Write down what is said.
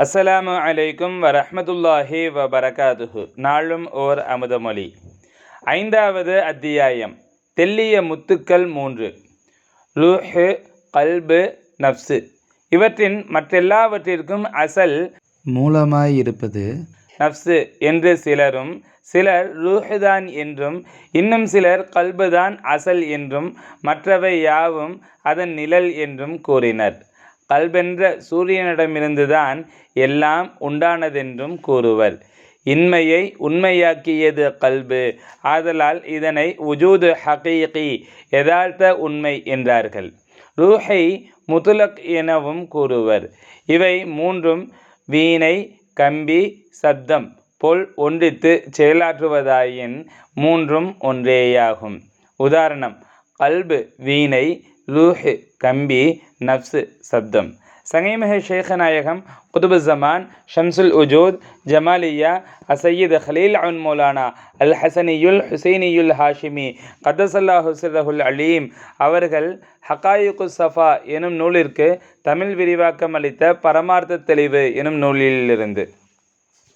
அஸ்ஸலாமு அலைக்கும் வரஹ்மத்துல்லாஹி வபரகாதுஹு. நாளும் ஓர் அமுதமொழி ஐந்தாவது அத்தியாயம். தெல்லிய முத்துக்கள் மூன்று. ரூஹு கல்பு நஃப்ஸு இவற்றின் மற்றெல்லாவற்றிற்கும் அசல் மூலமாயிருப்பது நஃப்ஸு என்று சிலரும் சிலர் ரூஹுதான் என்றும் இன்னும் சிலர் கல்புதான் அசல் என்றும் மற்றவை யாவும் அதன் நிழல் என்றும் கூறினர். கல்பென்ற சூரியனிடமிருந்துதான் எல்லாம் உண்டானதென்றும் கூறுவர். இன்மையை உண்மையாக்கியது கல்பு. ஆதலால் இதனை உஜூது ஹகீகி யதார்த்த உண்மை என்றார்கள். ரூஹை முதுலக் எனவும் கூறுவர். இவை மூன்றும் வீணை கம்பி சப்தம் போல் ஒன்றித்து செயலாற்றுவதாயின் மூன்றும் ஒன்றேயாகும். உதாரணம் கல்பு வீணை ரூஹி கம்பி நப்சு சப்தம். சங்கைமிக ஷேகநாயகம் குதுபு ஜமான் ஷம்சுல் உஜூத் ஜமாலியா அசையீத் ஹலீல் அன் மௌலானா அல் ஹசனியுல் ஹுசைனியுல் ஹாஷிமி கதசல்லா ஹுசரஹுல் அலீம். அவர்கள் ஹகாயுக்கு சஃபா எனும் நூலிற்கு தமிழ் விரிவாக்கம் அளித்த பரமார்த்த தெளிவு எனும் நூலிலிருந்து.